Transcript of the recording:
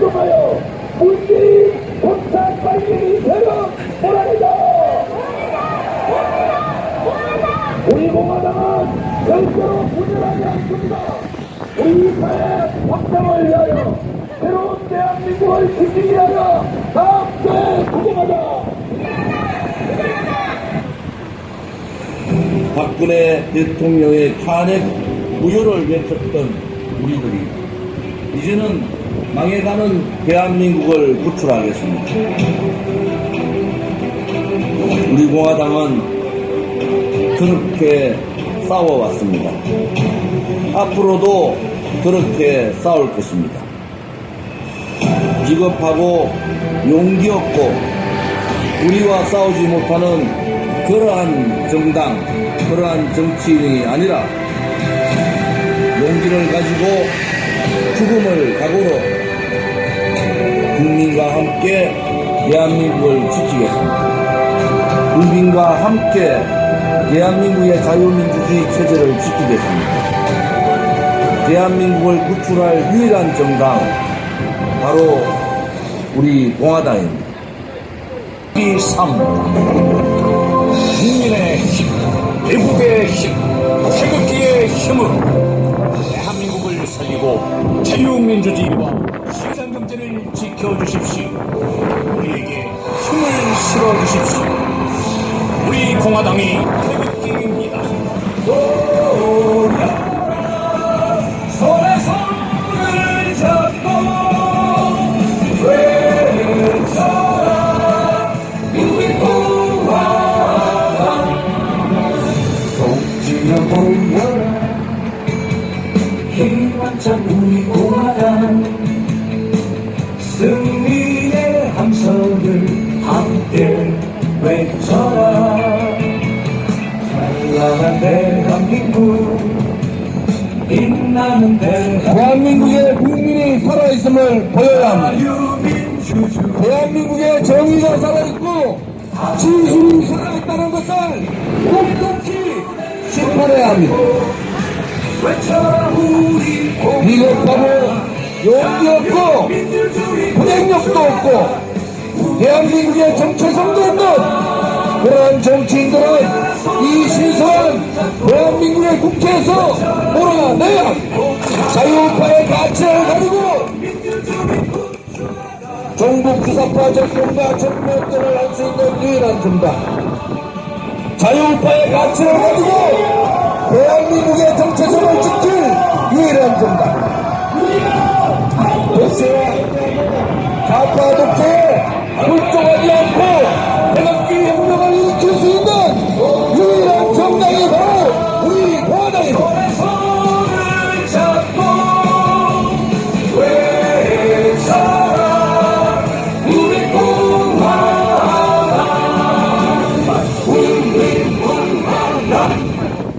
합동하여 문재인 공산 빨갱이 세력 몰아내자! 우리 공화당은 절대로 분열하지 않습니다. 우리 사회 확장을 위하여 새로운 대한민국을 지키기 위하여 다 함께 구동하자! 박근혜 대통령의 탄핵 무효를 외쳤던 우리들이 이제는 망해가는 대한민국을 구출하겠습니다. 우리 공화당은 그렇게 싸워왔습니다. 앞으로도 그렇게 싸울 것입니다. 비겁하고 용기 없고 우리와 싸우지 못하는 그러한 정당, 그러한 정치인이 아니라 용기를 죽음을 각오로 국민과 함께 대한민국을 지키겠습니다. 국민과 함께 대한민국의 자유민주주의 체제를 지키겠습니다. 대한민국을 구출할 유일한 정당, 바로 우리 공화당입니다. 이 삶, 국민의 힘, 대국의 힘, 태극기의 힘으로 살리고 자유민주주의와 시장 경제를 지켜주십시오. 우리에게 힘을 실어 주십시오. 우리 공화당이 태극기입니다. 공화당 희망찬 우리 공화당 승리의 함성을 함께 외쳐라 찬란한 대한민국 빛나는 대한민국 대한민국의 국민이 살아있음을 보여야 합니다. 대한민국의 정의가 살아있고 진실이 살아있다는 것을 똑똑히 심판해야 합니다. 외쳐 비겁하고 용기 없고 분행력도 없고 대한민국의 정체성도 없는 그러한 정치인들은 이 신선한 대한민국의 국회에서 몰아내야. 자유파의 가치를 가지고 종북 주사파 정권과 정권들을 할 수 있는 유일한 정당 자유파의 가치를 가지고 대한민국의 정체성을 지킬 வீரம் கொண்டார் காப்பாதற்கு